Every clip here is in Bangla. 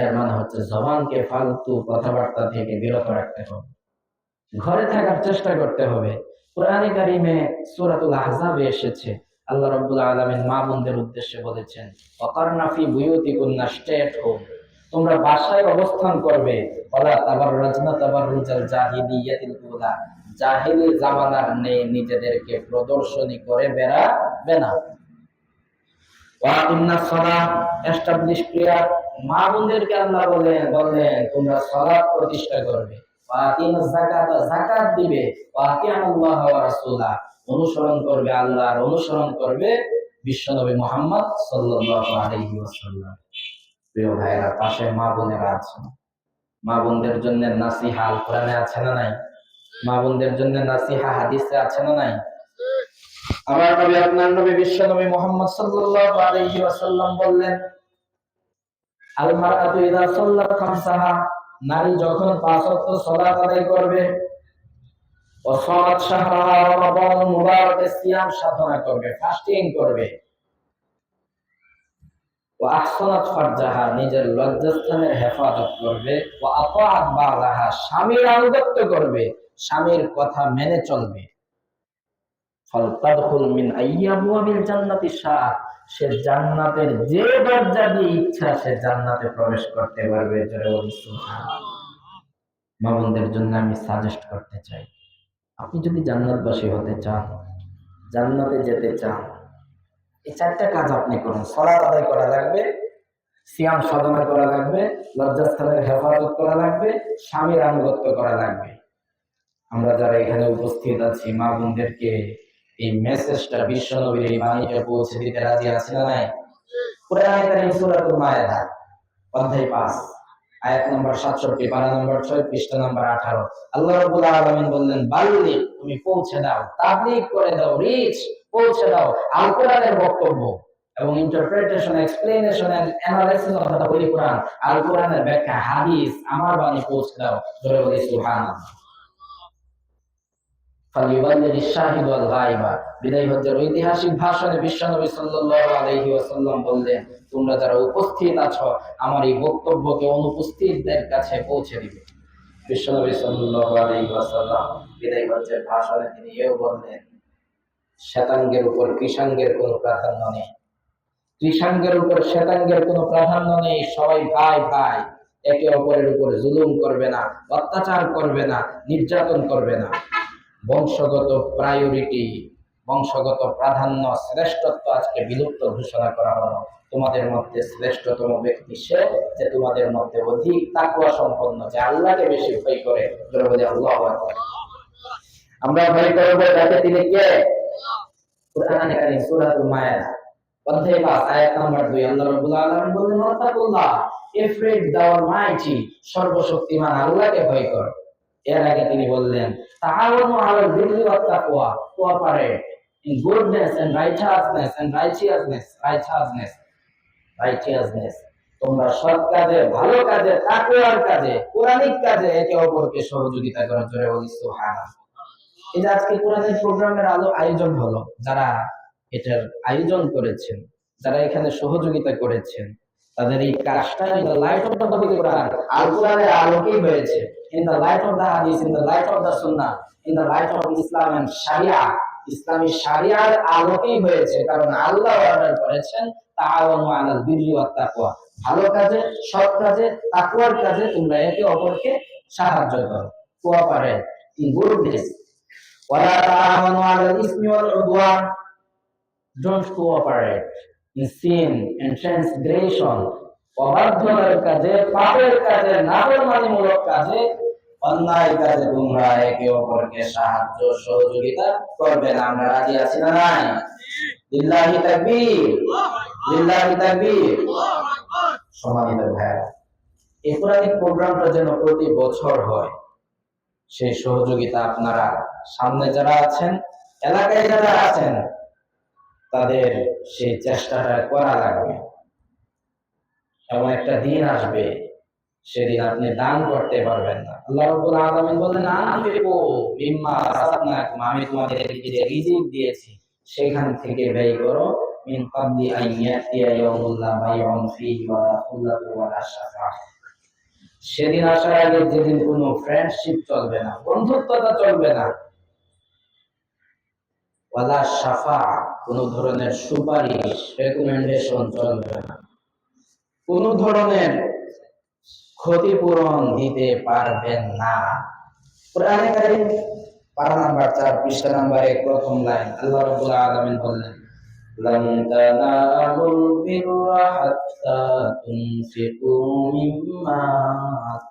এর মানে হচ্ছে জবানকে ফালতু কথাবার্তা থেকে বিরত রাখতে হবে। ঘরে থাকার চেষ্টা করতে হবে। কোরআনে কারিমে সূরাতুল আহজাবে এসেছে। আল্লাহ রাব্বুল আলামিন মা বোনদের উদ্দেশ্যে বলেছেন অকারনা ফি বুয়ুতিকুন্না স্টে এট হোম। তোমরা বাসায় অবস্থান করবে। ওলা তাবাররাজনা তাবাররুজাল জাহিলিয়াতিল উলা। জাহিলি জামানার নেই, নিজেদেরকে প্রদর্শনী করে বেড়াবে না। ওয়াকিমনা সালাহ, এস্টাবলিশ প্রেয়ার। মা বোনদেরকে আল্লাহ বলেন বললেন তোমরা সালাত প্রতিষ্ঠা করবে। দিবে। অনুসরণ করবে আল্লাহর অনুসরণ করবে বিশ্বনবী মুহাম্মদ প্রিয় ভাইরা পাশে মা বোনেরা আছেন। মা বোনদের জন্য নাসিহা আল কোরআনে আছে না নাই? মা বোনদের জন্য নাসিহা হাদিসে আছে না নাই? আমার নবী, আপনার নবী বিশ্ব নবী মোহাম্মদ সাল্লাল্লাহু আলাইহি বললেন আল মারআতু ইযা সাল্লাত খামসাহা, নারী যখন পাঁচ ওয়াক্ত সালাত আদায় করবে রমাদান মুবারক সিয়াম সাধনা করবে ফাস্টিং করবে। আহসানাত ফারজাহা, নিজের লজ্জাস্থানের হেফাজত করবে। ও আতাআত বালাহা, স্বামীর আনুগত্য করবে, স্বামীর কথা মেনে চলবে। ফলতাদখুল মিন আইয়াবুয়াবিল জান্নাতি শাহ। সে জান্নাতের যে দরজা দিয়ে ইচ্ছা, সে জান্নাতে প্রবেশ করতে পারবে। জোরে বলি সুবহানাল্লাহ। মা বোনদের জন্য আমি সাজেস্ট করতে চাই, আপনি যদি জান্নাতবাসী হতে চান, জান্নাতে যেতে চান, এই চারটা কাজ আপনি করুন। সলাৎ আদায় করা লাগবে, সিয়াম সাধনা করা লাগবে, লজ্জাস্থানের হেফাজত করা লাগবে, স্বামীর আনুগত্য করা লাগবে। আমরা যারা এখানে উপস্থিত আছি, মা বোনদেরকে এই মেসেজটা বিশ্ব নবীর এই বাণীটা পৌঁছে দিতে রাজি আছে না নাই? কোরআনে কারীম সূরাতুল মায়েদা, অধ্যায় 5 আয়াত নম্বর 67 পারা নম্বর 6 পৃষ্ঠা নম্বর 18 আল্লাহ রাব্বুল আলামিন বললেন, বাল্লি, তুমি পৌঁছে দাও, তাবলীগ করে দাও রিচ পৌঁছে দাও। আল কোরআনের বক্তব্য এবং interpretation explanation and analysis of the holy Quran আল কোরআনের ব্যাখ্যা, হাদিস, আমার বাণী পৌঁছে দাও। জোরে বলি, সুবহানাল্লাহ ফালিউবাল্লিগি শাহিদ ওয়াল গায়বা বিদায় হজ্জের শ্বেতাঙ্গের উপর কৃষাঙ্গের কোনো প্রাধান্য নেই। কৃষাঙ্গের উপর শ্বেতাঙ্গের কোনো প্রাধান্য নেই। সবাই ভাই ভাই, একে অপরের উপর জুলুম করবে না, অত্যাচার করবে না, নির্যাতন করবে না। বংশগত প্রায়োরিটি বংশগত প্রাধান্য, শ্রেষ্ঠত্ব আজকে বিলুপ্ত ঘোষণা করা হলো। তোমাদের মধ্যে শ্রেষ্ঠতম ব্যক্তি সে যে তোমাদের মধ্যে অধিক তাকুয়া সম্পন্ন, যে আল্লাহকে বেশি ভয় করে। আমরা ভয় করব যাতে তিনি কে? কোরআনে মায়েদা, অধ্যায় 5 আয়াত নাম্বার 2 আল্লাহ এফ্রেড দা অলমাইটি সর্বশক্তিমান, আল্লাহকে ভয় করো। এর আগে তিনি বললেন তাআওয়ানু আলাল বিররি ওয়াত তাকওয়া cooperate in goodness and righteousness and righteousness righteousness righteousness তোমরা সৎ কাজে, ভালো কাজে, তাকওয়ার কাজে কোরআনিক কাজে একে অপরকে সহযোগিতা করার জোরে বলি, সুবহানাল্লাহ। এই যে আজকে কোরআনের প্রোগ্রামের আলো আয়োজন হলো, যারা এটার আয়োজন করেছেন, যারা এখানে সহযোগিতা করেছেন তাদের এই কাজটা in the light of the holy Quran আল কোরআনের আলোকেই হয়েছে। In the light of the hadith in the light of the sunnah in the light of Islam and sharia ইসলামী শারিয়ার আলোকেই হয়েছে, কারণ আল্লাহ অর্ডার করেছেন, তাআওয়ানু আলাল বিরি ওয়াত তাকওয়া ভালো কাজে, সৎ কাজে তাকওয়ার কাজে তোমরা একে অপরকে সাহায্য করো কোঅপারেট ইন গুডনেস ওয়ালা তাআওয়ানু আলাল ইসমি ওয়াল উদওয়ান don't cooperate sin and transgression, অবাধ্যতার কাজে, পাপের কাজে, নাফরমানিমূলক কাজে, অন্যায় কাজে তোমরা একে অপরকে সাহায্য সহযোগিতা করবে না। আমরা রাজি আছি না নাই? লিল্লাহি তাকবীর। লিল্লাহি তাকবীর। সম্মানিত ভাইরা এই কোরআনিক প্রোগ্রামটা যেন প্রতি বছর হয়, সেই সহযোগিতা আপনারা সামনে যারা আছেন, এলাকায় যারা আছেন তাদের সেই চেষ্টাটা করা লাগবে। একটা দিন আসবে, সেদিন আপনি দান করতে পারবেন না। আল্লাহ আলামিন বলেন মিম্মা রাযাকনাকুম। আমি তোমাদেরকে যে রিজিক দিয়েছি, সেখান থেকে ব্যয় করো। মিন ক্বাবলি আইয়াতিয়া ইয়াউমুল লা বাইউন ওয়া লা ওয়া লা সেদিন আসার আগে যেদিন কোনো ফ্রেন্ডশিপ চলবে না, বন্ধুত্বতা চলবে না। ওয়ালা শাফাআ কোন ধরনের সুপারিশ রেকমেন্ডেশন চলবে না কোন ধরনের ক্ষতিপূরণ দিতে পারবেন না কোরআনে কারিম পারা নাম্বার চার পৃষ্ঠা নাম্বার এক প্রথম লাইন আল্লাহ রাব্বুল আলামিন বললেন لن تنالوا البر حتى تنفقوا مما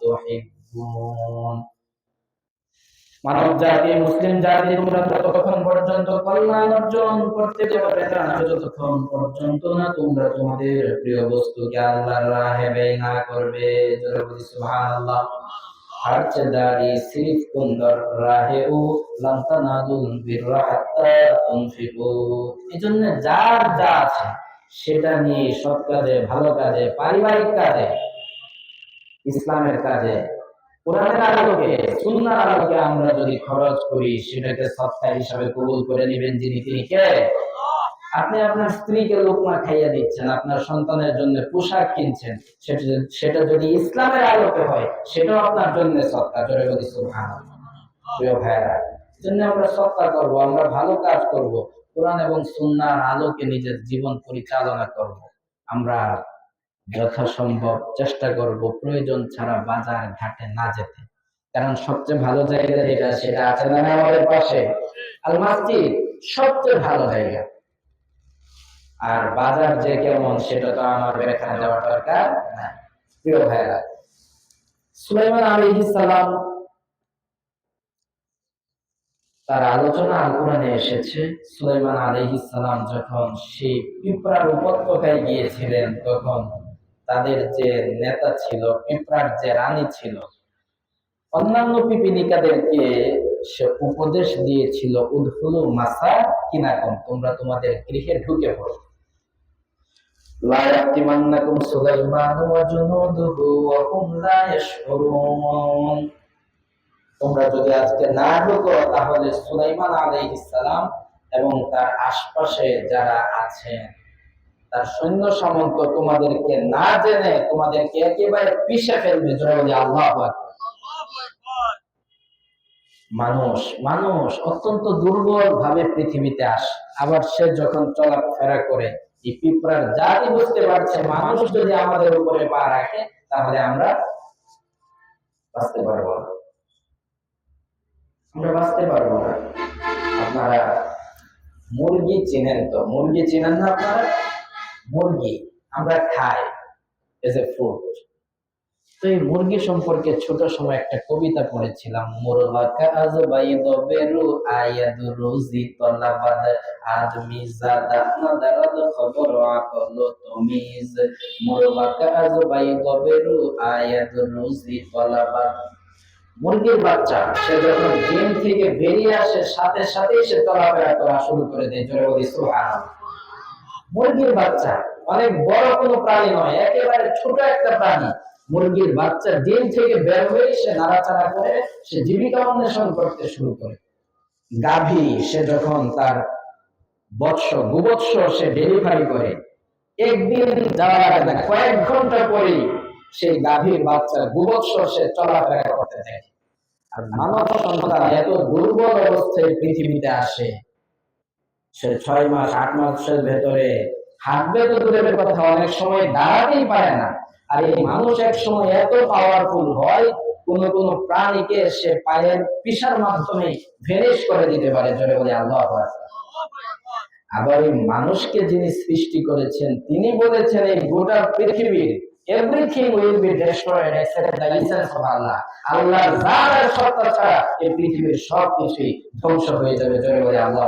تحبون মানব জাতি, মুসলিম জাতি, তোমরা ততক্ষণ পর্যন্ত কল্যাণ অর্জন করতে পারবে না যতক্ষণ পর্যন্ত না তোমরা তোমাদের প্রিয় বস্তুকে আল্লাহর রাহে ব্যয় না করবে বলি, সুবহানাল্লাহ। কুন্দর রাহে ও লান্তানাদুল এজন্য যার যা আছে, সেটা নিয়ে সৎ কাজে, ভালো কাজে, পারিবারিক কাজে, ইসলামের কাজে কোরআনের আলোকে, সুন্নার আলোকে আমরা যদি খরচ করি, সেটাকে সৎকার হিসাবে কবুল করে নেবেন যিনি তিনি কে? আপনি আপনার স্ত্রীকে লোকমা দিচ্ছেন, আপনার সন্তানের জন্য পোশাক কিনছেন, সেটা যদি ইসলামের আলোকে হয়, সেটাও আপনার জন্য সৎকার। জোরে বলি, সুবহানাল্লাহ। প্রিয় ভাইরা জন্য আমরা সৎকার করব, আমরা ভালো কাজ করব। কোরআন এবং সুন্নার আলোকে নিজের জীবন পরিচালনা করব। আমরা যথাসম্ভব চেষ্টা করব প্রয়োজন ছাড়া বাজার ঘাটে না যেতে। কারণ সবচেয়ে ভালো জায়গা যেটা, সেটা আছে না আমাদের পাশে আল মসজিদ, সবচেয়ে ভালো জায়গা। আর বাজার যে কেমন, সেটা তো আমার ব্যাখ্যা দেওয়ার দরকার প্রিয় ভাইরা সুলাইমান তার আলোচনা আল কোরআনে এসেছে। সুলাইমান আলাইহিস যখন সেই পিঁপড়ার উপত্যকায় গিয়েছিলেন, তখন তাদের যে নেতা ছিল পিঁপড়ার যে রানী ছিল, অন্যান্য পিপিলিকাদেরকে সে উপদেশ দিয়েছিল, উদ্হুলু মাসা কিনাকম তোমরা তোমাদের গৃহে ঢুকে পড়ো। তোমরা যদি আজকে না ঢুকো, তাহলে সুলাইমান সালাম এবং তার আশপাশে যারা আছেন তার সৈন্য সামন্ত তোমাদেরকে না জেনে তোমাদেরকে একেবারে পিষে ফেলবে জয় আল্লাহ মানুষ মানুষ অত্যন্ত দুর্বল ভাবে পৃথিবীতে আসে, আবার সে যখন চলাফেরা করে, এই পিঁপড়ার জাতি বুঝতে পারছে, মানুষ যদি আমাদের উপরে পা রাখে, তাহলে আমরা বাঁচতে পারব না। আমরা বাঁচতে পারব না। আপনারা মুরগি চেনেন তো? মুরগি চেনেন না আপনারা? মুরগি আমরা খাই এজ এ ফুড তো এই মুরগি সম্পর্কে ছোট সময় একটা কবিতা পড়েছিলাম মুরগা আজ আয়াদ তলাবাদ আদমি জাদা খবর আকল তমিজ। মুরগা আজ আয়াদ তলাবাদ। মুরগির বাচ্চা, সে যখন ডিম থেকে বেরিয়ে আসে, সাথে সাথেই সে চলাফেরা করা শুরু করে দেয়। জোরে বলি মুরগির বাচ্চা। অনেক বড় কোনো প্রাণী নয়, একেবারে ছোট একটা প্রাণী। মুরগির বাচ্চা ডিম থেকে বের হয়ে সে নাড়াচাড়া করে, সে জীবিকা অন্বেষণ করতে শুরু করে। গাভী, সে যখন তার বৎস, গুবৎস সে ডেলিভারি করে। একদিন যাওয়া লাগে না, কয়েক ঘণ্টা পরেই সেই গাভীর বাচ্চা, গুবৎস সে চলাফেরা করতে থাকে। আর মানব সন্তান এত দুর্বল অবস্থায় পৃথিবীতে আসে। সে ছয় মাস, আট মাসের ভেতরে হাঁটবে তো দূরের কথা, অনেক সময় দাঁড়াতেই পারে না। আর এই মানুষ এক সময় এত পাওয়ারফুল হয়, কোন কোন প্রাণীকে সে পায়ের পিসার মাধ্যমে ভেনিশ করে দিতে পারে, জোরে বলে আল্লাহ আবার এই মানুষকে যিনি সৃষ্টি করেছেন, তিনি বলেছেন এই গোটা পৃথিবীর everything will be destroyed except the licence of Allah আল্লাহর জানের সত্তা ছাড়া এই পৃথিবীর সব কিছুই ধ্বংস হয়ে যাবে, জোরে বলে আল্লাহ।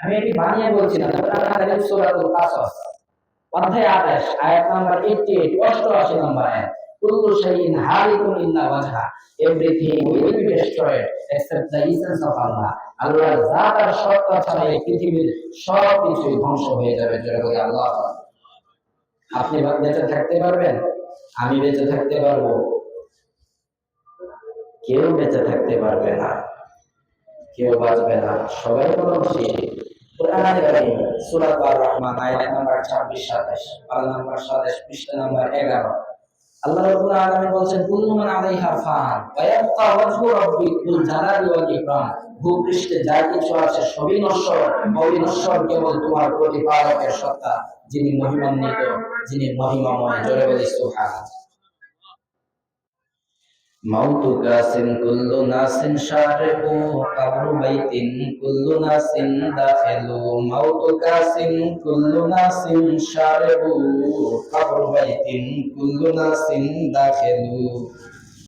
আমি এটি বানিয়ে বলছিলাম আপনারা সূরাতুল কাসাস অধ্যায় 28 আয়াত নাম্বার 88 88 নম্বর আয়াত। শাইইন হালিকুন ওয়াজহা। Will be destroyed except of Allah জাত আর সত্তা ছাড়া এই পৃথিবীর সব কিছুই ধ্বংস হয়ে যাবে, জোরে বলে আল্লাহ। আপনি বেঁচে থাকতে পারবেন, আমি বেঁচে থাকতে পারব। কেউ বেঁচে থাকতে পারবে না। কেউ বাঁচবে না। সবাই কোনো কোরআনে কারীম, সূরা আর-রহমান আয়াত নাম্বার 26 27 পারা নাম্বার 27 পৃষ্ঠা নাম্বার 11 আল্লাহ রাব্বুল আলামিন বলছেন, কুল্লু আলাইহা ফান ওয়া ইয়াবকা ওয়াজহু রাব্বিকুল জালালি ওয়াল ইকরাম ভূপৃষ্ঠে যা কিছু আছে, সবই নশ্বর, অবিনশ্বর কেবল তোমার প্রতিপালকের সত্তা, যিনি মহিমান্বিত, যিনি মহিমাময়, জোরে বলি موت كاس كل ناس شارب قبر بيت كل ناس داخل موت كاس كل ناس شارب قبر بيت كل ناس داخل